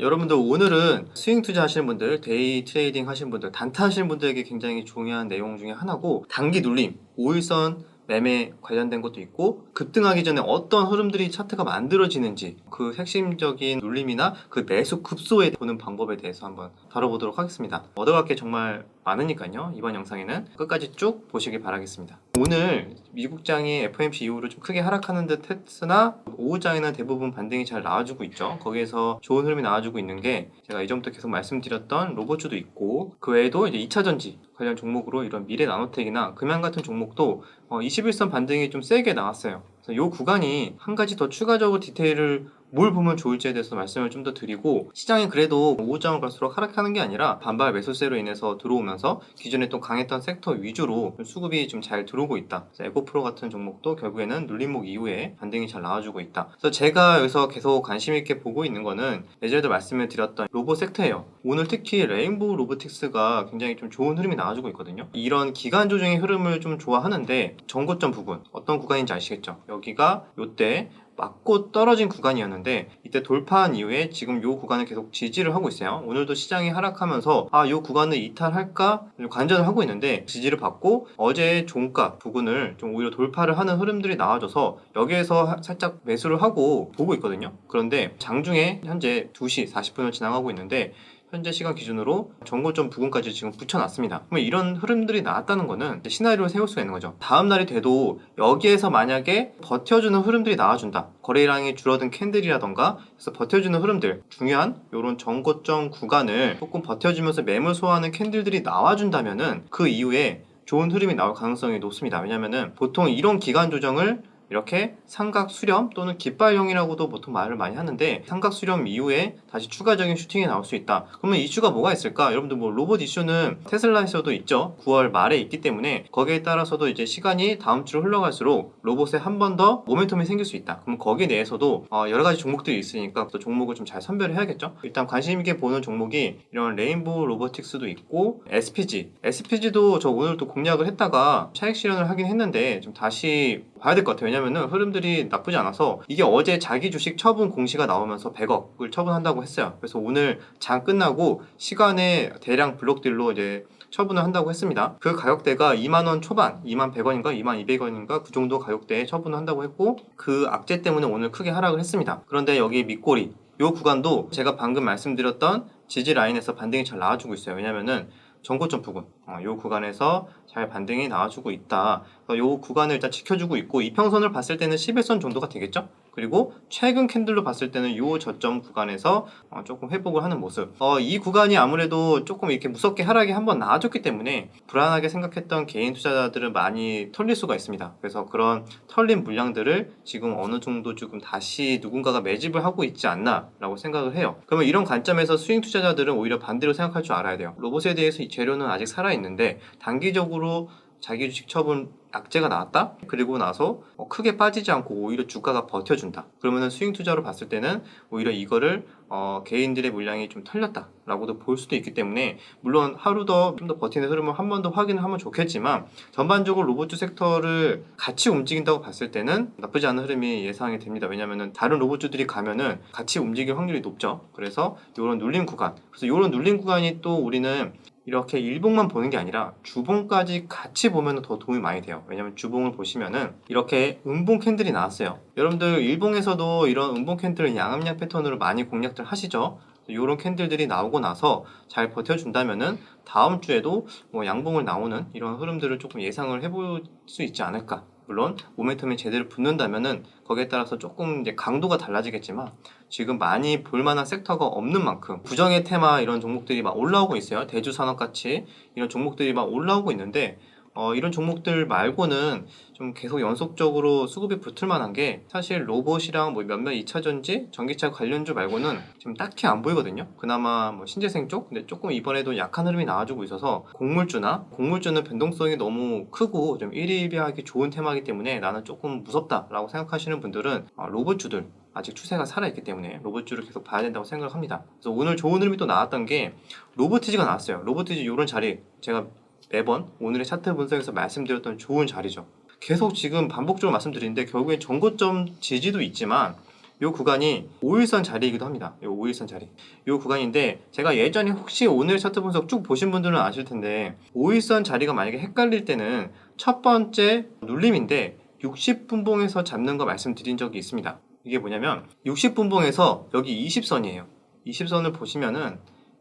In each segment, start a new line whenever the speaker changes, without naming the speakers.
여러분들 오늘은 스윙 투자 하시는 분들, 데이 트레이딩 하시는 분들, 단타 하시는 분들에게 굉장히 중요한 내용 중에 하나고 단기 눌림, 5일선 매매 관련된 것도 있고 급등하기 전에 어떤 흐름들이 차트가 만들어지는지 그 핵심적인 눌림이나 그 매수 급소에 보는 방법에 대해서 한번 다뤄보도록 하겠습니다. 얻어갈 게 정말 많으니까요. 이번 영상에는 끝까지 쭉 보시길 바라겠습니다. 오늘 미국장이 FOMC 이후로 좀 크게 하락하는 듯 했으나 오후장에는 대부분 반등이 잘 나와주고 있죠. 거기에서 좋은 흐름이 나와주고 있는 게 제가 이전부터 계속 말씀드렸던 로봇주도 있고 그 외에도 이제 2차 전지 관련 종목으로 이런 미래 나노텍이나 금양 같은 종목도 어, 21선 반등이 좀 세게 나왔어요. 그래서 이 구간이 한 가지 더 추가적으로 디테일을 뭘 보면 좋을지에 대해서 말씀을 좀 더 드리고 시장이 그래도 오후장을 갈수록 하락하는 게 아니라 반발 매수세로 인해서 들어오면서 기존에 또 강했던 섹터 위주로 수급이 좀 잘 들어오고 있다. 에코프로 같은 종목도 결국에는 눌림목 이후에 반등이 잘 나와주고 있다. 그래서 제가 여기서 계속 관심 있게 보고 있는 거는 예전에도 말씀을 드렸던 로봇 섹터예요. 오늘 특히 레인보우 로보틱스가 굉장히 좀 좋은 흐름이 나와주고 있거든요. 이런 기간 조정의 흐름을 좀 좋아하는데 전고점 부분 어떤 구간인지 아시겠죠? 여기가 요때 맞고 떨어진 구간이었는데 이때 돌파한 이후에 지금 요 구간을 계속 지지를 하고 있어요. 오늘도 시장이 하락하면서 아 요 구간을 이탈할까 관전을 하고 있는데 지지를 받고 어제 종가 부근을 좀 오히려 돌파를 하는 흐름들이 나와줘서 여기에서 하- 살짝 매수를 하고 보고 있거든요. 그런데 장중에 현재 2시 40분을 지나가고 있는데 현재 시간 기준으로 전고점 부근까지 지금 붙여놨습니다. 그러면 이런 흐름들이 나왔다는 거는 시나리오를 세울 수가 있는 거죠. 다음 날이 돼도 여기에서 만약에 버텨주는 흐름들이 나와준다. 거래량이 줄어든 캔들이라던가 그래서 버텨주는 흐름들 중요한 이런 전고점 구간을 조금 버텨주면서 매물 소화하는 캔들들이 나와준다면은 그 이후에 좋은 흐름이 나올 가능성이 높습니다. 왜냐면은 보통 이런 기간 조정을 이렇게 삼각 수렴 또는 깃발형이라고도 보통 말을 많이 하는데 삼각 수렴 이후에 다시 추가적인 슈팅이 나올 수 있다. 그러면 이슈가 뭐가 있을까? 여러분들 뭐 로봇 이슈는 테슬라에서도 있죠. 9월 말에 있기 때문에 거기에 따라서도 이제 시간이 다음 주로 흘러갈수록 로봇에 한 번 더 모멘텀이 생길 수 있다. 그럼 거기에 대해서도 어, 여러 가지 종목들이 있으니까 또 종목을 좀 잘 선별을 해야겠죠. 일단 관심 있게 보는 종목이 이런 레인보우 로보틱스도 있고 SPG. SPG도 저 오늘 또 공략을 했다가 차익 실현을 하긴 했는데 좀 다시 봐야 될 것 같아요. 왜냐면은 흐름들이 나쁘지 않아서 이게 어제 자기 주식 처분 공시가 나오면서 100억을 처분한다고 했어요. 그래서 오늘 장 끝나고 시간에 대량 블록들로 이제 처분을 한다고 했습니다. 그 가격대가 2만원 초반, 2만 100원인가 2만 200원인가 그 정도 가격대에 처분을 한다고 했고 그 악재 때문에 오늘 크게 하락을 했습니다. 그런데 여기 밑꼬리 요 구간도 제가 방금 말씀드렸던 지지 라인에서 반등이 잘 나와주고 있어요. 왜냐면은 전고점 부근, 어, 요 구간에서 잘 반등이 나와주고 있다. 요 구간을 일단 지켜주고 있고 이평선을 봤을 때는 11선 정도가 되겠죠? 그리고 최근 캔들로 봤을 때는 요 저점 구간에서 어, 조금 회복을 하는 모습. 어, 이 구간이 아무래도 조금 이렇게 무섭게 하락이 한번 나와줬기 때문에 불안하게 생각했던 개인 투자자들은 많이 털릴 수가 있습니다. 그래서 그런 털린 물량들을 지금 어느 정도 조금 다시 누군가가 매집을 하고 있지 않나 라고 생각을 해요. 그러면 이런 관점에서 스윙 투자자들은 오히려 반대로 생각할 줄 알아야 돼요. 로봇에 대해서 이 재료는 아직 살아 있는데 단기적으로 자기 주식 처분 악재가 나왔다? 그리고 나서 어, 크게 빠지지 않고 오히려 주가가 버텨준다. 그러면은 스윙 투자로 봤을 때는 오히려 이거를 어, 개인들의 물량이 좀 털렸다라고도 볼 수도 있기 때문에 물론 하루 더 좀 더 버티는 흐름을 한 번 더 확인을 하면 좋겠지만 전반적으로 로봇주 섹터를 같이 움직인다고 봤을 때는 나쁘지 않은 흐름이 예상이 됩니다. 왜냐면은 다른 로봇주들이 가면은 같이 움직일 확률이 높죠. 그래서 이런 눌림 구간, 그래서 이런 눌림 구간이 또 우리는 이렇게 일봉만 보는 게 아니라 주봉까지 같이 보면 더 도움이 많이 돼요. 왜냐면 주봉을 보시면은 이렇게 음봉 캔들이 나왔어요. 여러분들 일봉에서도 이런 음봉 캔들을 양음양 패턴으로 많이 공략들 하시죠. 이런 캔들들이 나오고 나서 잘 버텨준다면은 다음 주에도 뭐 양봉을 나오는 이런 흐름들을 조금 예상을 해볼 수 있지 않을까. 물론 모멘텀이 제대로 붙는다면은 거기에 따라서 조금 이제 강도가 달라지겠지만 지금 많이 볼만한 섹터가 없는 만큼 부정의 테마 이런 종목들이 막 올라오고 있어요. 대주 산업 같이 이런 종목들이 막 올라오고 있는데 어, 이런 종목들 말고는 좀 계속 연속적으로 수급이 붙을 만한 게 사실 로봇이랑 뭐 몇몇 2차 전지, 전기차 관련주 말고는 지금 딱히 안 보이거든요. 그나마 뭐 신재생 쪽, 근데 조금 이번에도 약한 흐름이 나와주고 있어서 곡물주나 곡물주는 변동성이 너무 크고 좀 일희일비하기 좋은 테마이기 때문에 나는 조금 무섭다라고 생각하시는 분들은 어, 로봇주들 아직 추세가 살아있기 때문에 로봇주를 계속 봐야 된다고 생각을 합니다. 그래서 오늘 좋은 흐름이 또 나왔던 게 로보티지가 나왔어요. 로보티지 이런 자리 제가 매번 오늘의 차트 분석에서 말씀드렸던 좋은 자리죠. 계속 지금 반복적으로 말씀드리는데 결국에 전고점 지지도 있지만 이 구간이 5일선 자리이기도 합니다. 이 5일선 자리. 이 구간인데 제가 예전에 혹시 오늘 차트 분석 쭉 보신 분들은 아실 텐데 5일선 자리가 만약에 헷갈릴 때는 첫 번째 눌림인데 60분봉에서 잡는 거 말씀드린 적이 있습니다. 이게 뭐냐면 60분봉에서 여기 20선이에요. 20선을 보시면은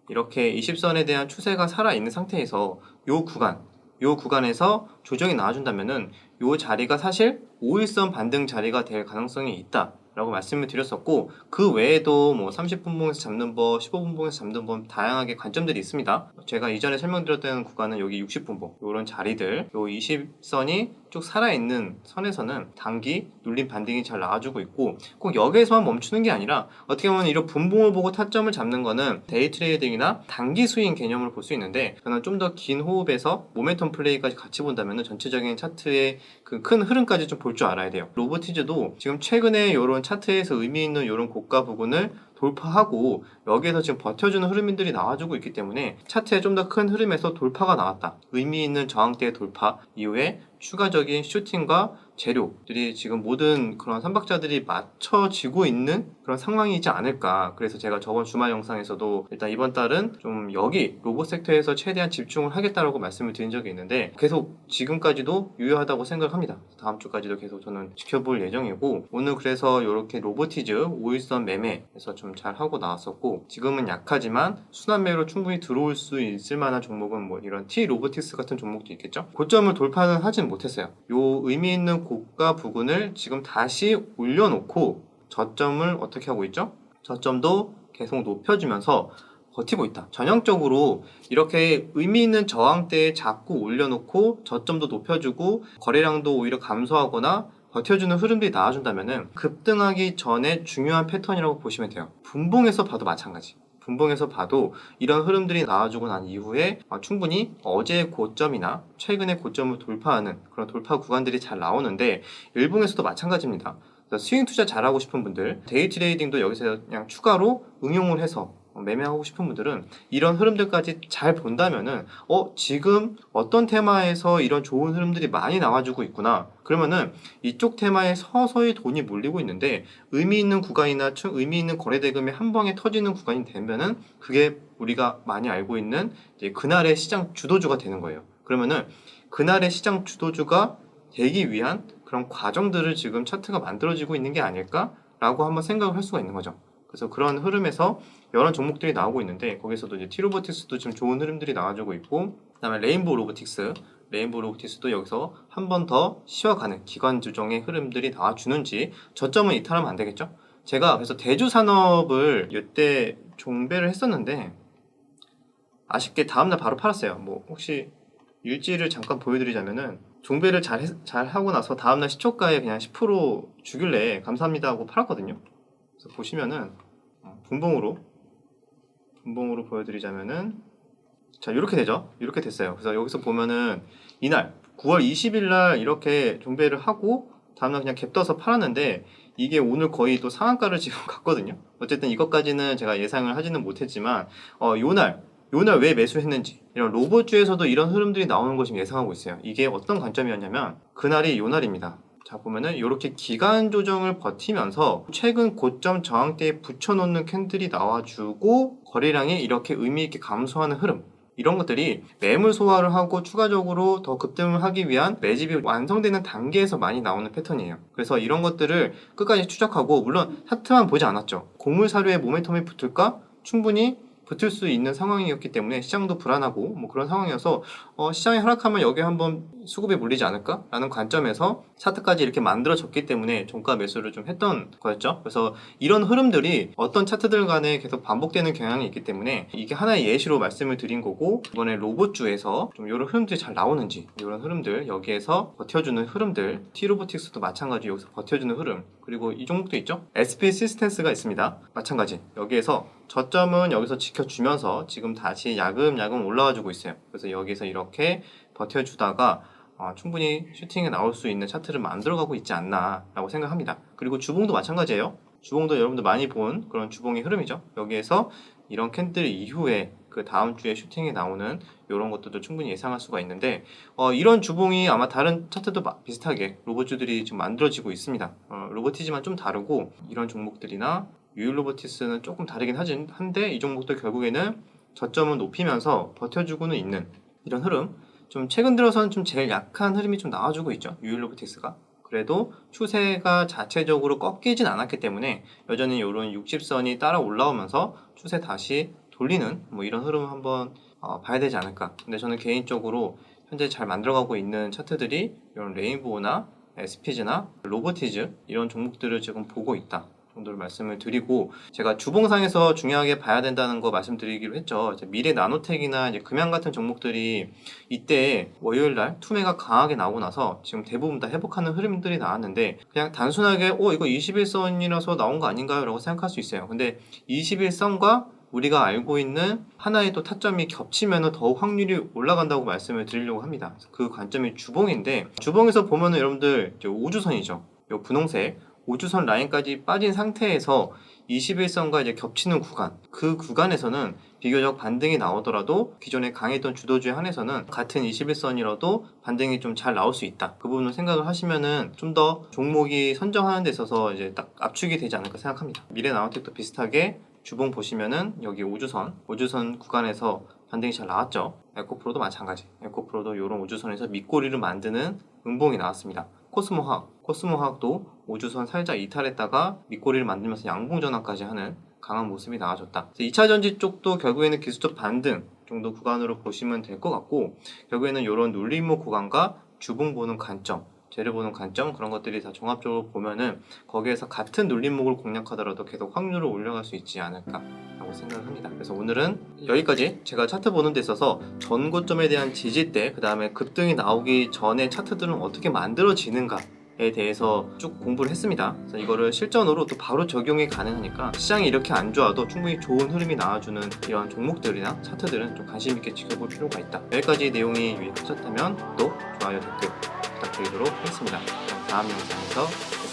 이렇게 20선에 대한 추세가 살아있는 상태에서 이 구간, 이 구간에서 조정이 나와준다면은 이 자리가 사실 5일선 반등 자리가 될 가능성이 있다. 라고 말씀을 드렸었고 그 외에도 뭐 30분봉에서 잡는 법, 15분봉에서 잡는 법 다양하게 관점들이 있습니다. 제가 이전에 설명드렸던 구간은 여기 60분봉 이런 자리들 요 20선이 쭉 살아있는 선에서는 단기 눌림 반등이 잘 나와주고 있고 꼭 여기에서만 멈추는 게 아니라 어떻게 보면 이런 분봉을 보고 타점을 잡는 거는 데이 트레이딩이나 단기 스윙 개념으로 볼수 있는데 저는 좀 더 긴 호흡에서 모멘텀 플레이까지 같이 본다면 전체적인 차트의 그 큰 흐름까지 좀 볼 줄 알아야 돼요. 로보티즈도 지금 최근에 이런 차트에서 의미 있는 이런 고가 부분을 돌파하고 여기에서 지금 버텨주는 흐름들이 나와주고 있기 때문에 차트에 좀 더 큰 흐름에서 돌파가 나왔다. 의미 있는 저항대 돌파 이후에 추가적인 슈팅과 재료들이 지금 모든 그런 삼박자들이 맞춰지고 있는 그런 상황이지 않을까. 그래서 제가 저번 주말 영상에서도 일단 이번 달은 좀 여기 로봇 섹터에서 최대한 집중을 하겠다라고 말씀을 드린 적이 있는데 계속 지금까지도 유효하다고 생각합니다. 다음 주까지도 계속 저는 지켜볼 예정이고 오늘 그래서 이렇게 로보티즈 5일선 매매에서 좀 잘 하고 나왔었고 지금은 약하지만 순환 매로 충분히 들어올 수 있을 만한 종목은 뭐 이런 T 로보틱스 같은 종목도 있겠죠. 고점을 돌파는 하진 못했어요. 요 의미 있는 고가 부근을 지금 다시 올려놓고 저점을 어떻게 하고 있죠? 저점도 계속 높여주면서 버티고 있다. 전형적으로 이렇게 의미 있는 저항대에 자꾸 올려놓고 저점도 높여주고 거래량도 오히려 감소하거나 버텨주는 흐름들이 나와준다면은 급등하기 전에 중요한 패턴이라고 보시면 돼요. 분봉에서 봐도 마찬가지. 분봉에서 봐도 이런 흐름들이 나와주고 난 이후에 아, 충분히 어제의 고점이나 최근의 고점을 돌파하는 그런 돌파 구간들이 잘 나오는데 일봉에서도 마찬가지입니다. 스윙 투자 잘하고 싶은 분들, 데이 트레이딩도 여기서 그냥 추가로 응용을 해서 매매하고 싶은 분들은 이런 흐름들까지 잘 본다면은 어 지금 어떤 테마에서 이런 좋은 흐름들이 많이 나와주고 있구나. 그러면은 이쪽 테마에 서서히 돈이 몰리고 있는데 의미 있는 구간이나 의미 있는 거래 대금이 한 방에 터지는 구간이 되면은 그게 우리가 많이 알고 있는 그날의 시장 주도주가 되는 거예요. 그러면은 그날의 시장 주도주가 되기 위한 그런 과정들을 지금 차트가 만들어지고 있는 게 아닐까라고 한번 생각을 할 수가 있는 거죠. 그래서 그런 흐름에서 여러 종목들이 나오고 있는데 거기서도 이제 티로보틱스도 지금 좋은 흐름들이 나와주고 있고 그다음에 레인보우 로보틱스 레인보우 로보틱스도 여기서 한 번 더 쉬어가는 기관 조정의 흐름들이 나와주는지 저점은 이탈하면 안 되겠죠? 제가 그래서 대주 산업을 이때 종배를 했었는데 아쉽게 다음날 바로 팔았어요. 뭐 혹시 일지를 잠깐 보여드리자면은 종배를 잘, 했- 잘 하고 나서 다음날 시초가에 그냥 10% 주길래 감사합니다 하고 팔았거든요. 그래서 보시면은 어, 분봉으로 분봉으로 보여드리자면은 자 이렇게 되죠. 이렇게 됐어요. 그래서 여기서 보면은 이날 9월 20일 날 이렇게 종배를 하고 다음날 그냥 갭 떠서 팔았는데 이게 오늘 거의 또 상한가를 지금 갔거든요. 어쨌든 이것까지는 제가 예상을 하지는 못했지만 어 요날 요날 왜 매수했는지 이런 로봇주에서도 이런 흐름들이 나오는 거 지금 예상하고 있어요. 이게 어떤 관점이었냐면 그날이 요날입니다. 자 보면은 이렇게 기간 조정을 버티면서 최근 고점 저항대에 붙여놓는 캔들이 나와주고 거래량이 이렇게 의미 있게 감소하는 흐름 이런 것들이 매물 소화를 하고 추가적으로 더 급등을 하기 위한 매집이 완성되는 단계에서 많이 나오는 패턴이에요. 그래서 이런 것들을 끝까지 추적하고 물론 차트만 보지 않았죠. 고물 사료에 모멘텀이 붙을까? 충분히 붙을 수 있는 상황이었기 때문에 시장도 불안하고 뭐 그런 상황이어서 어, 시장이 하락하면 여기 한번 수급에 몰리지 않을까라는 관점에서 차트까지 이렇게 만들어졌기 때문에 종가 매수를 좀 했던 거였죠. 그래서 이런 흐름들이 어떤 차트들 간에 계속 반복되는 경향이 있기 때문에 이게 하나의 예시로 말씀을 드린 거고 이번에 로봇주에서 좀 이런 흐름들이 잘 나오는지 이런 흐름들 여기에서 버텨주는 흐름들 T로보틱스도 마찬가지 여기서 버텨주는 흐름 그리고 이 종목도 있죠. SP 시스템스가 있습니다. 마찬가지 여기에서 저점은 여기서 지켜주면서 지금 다시 야금야금 올라와주고 있어요. 그래서 여기서 이렇게 버텨주다가 어, 충분히 슈팅에 나올 수 있는 차트를 만들어가고 있지 않나라고 생각합니다. 그리고 주봉도 마찬가지예요. 주봉도 여러분들 많이 본 그런 주봉의 흐름이죠. 여기에서 이런 캔들 이후에 그 다음 주에 슈팅에 나오는 이런 것들도 충분히 예상할 수가 있는데 어, 이런 주봉이 아마 다른 차트도 마- 비슷하게 로봇주들이 지금 만들어지고 있습니다. 어, 로보티지만 좀 다르고 이런 종목들이나 유일 로보티스는 조금 다르긴 하진 한데 이 종목도 결국에는 저점을 높이면서 버텨주고는 있는 이런 흐름 좀 최근 들어서는 좀 제일 약한 흐름이 좀 나와주고 있죠 유일 로보틱스가 그래도 추세가 자체적으로 꺾이진 않았기 때문에 여전히 이런 60선이 따라 올라오면서 추세 다시 돌리는 뭐 이런 흐름을 한번 어, 봐야 되지 않을까. 근데 저는 개인적으로 현재 잘 만들어가고 있는 차트들이 이런 레인보우나 SP즈나 로보티즈 이런 종목들을 지금 보고 있다 정도를 말씀을 드리고 제가 주봉상에서 중요하게 봐야 된다는 거 말씀드리기로 했죠. 미래 나노텍이나 이제 금양 같은 종목들이 이때 월요일 날 투매가 강하게 나오고 나서 지금 대부분 다 회복하는 흐름들이 나왔는데 그냥 단순하게 어 이거 21선이라서 나온 거 아닌가요? 라고 생각할 수 있어요. 근데 21선과 우리가 알고 있는 하나의 또 타점이 겹치면 더욱 확률이 올라간다고 말씀을 드리려고 합니다. 그 관점이 주봉인데 주봉에서 보면은 여러분들 우주선이죠. 요 분홍색 우주선 라인까지 빠진 상태에서 21선과 이제 겹치는 구간 그 구간에서는 비교적 반등이 나오더라도 기존에 강했던 주도주에 한해서는 같은 21선이라도 반등이 좀 잘 나올 수 있다. 그 부분을 생각을 하시면은 좀 더 종목이 선정하는 데 있어서 이제 딱 압축이 되지 않을까 생각합니다. 미래 나노텍도 비슷하게 주봉 보시면은 여기 우주선 우주선 구간에서 반등이 잘 나왔죠? 에코프로도 마찬가지. 에코프로도 이런 우주선에서 밑꼬리를 만드는 음봉이 나왔습니다. 코스모화학 코스모화학도 우주선 살짝 이탈했다가 밑꼬리를 만들면서 양봉 전환까지 하는 강한 모습이 나와줬다. 2차 전지 쪽도 결국에는 기술적 반등 정도 구간으로 보시면 될 것 같고 결국에는 이런 눌림목 구간과 주봉 보는 관점 재료 보는 관점 그런 것들이 다 종합적으로 보면은 거기에서 같은 눌림목을 공략하더라도 계속 확률을 올려갈 수 있지 않을까라고 생각을 합니다. 그래서 오늘은 여기까지 제가 차트 보는 데 있어서 전고점에 대한 지지대 그 다음에 급등이 나오기 전에 차트들은 어떻게 만들어지는가 에 대해서 쭉 공부를 했습니다. 그래서 이거를 실전으로 또 바로 적용이 가능하니까 시장이 이렇게 안 좋아도 충분히 좋은 흐름이 나와주는 이런 종목들이나 차트들은 좀 관심 있게 지켜볼 필요가 있다. 여기까지 내용이 유익하셨다면 구독, 좋아요, 댓글 부탁드리도록 하겠습니다. 그럼 다음 영상에서.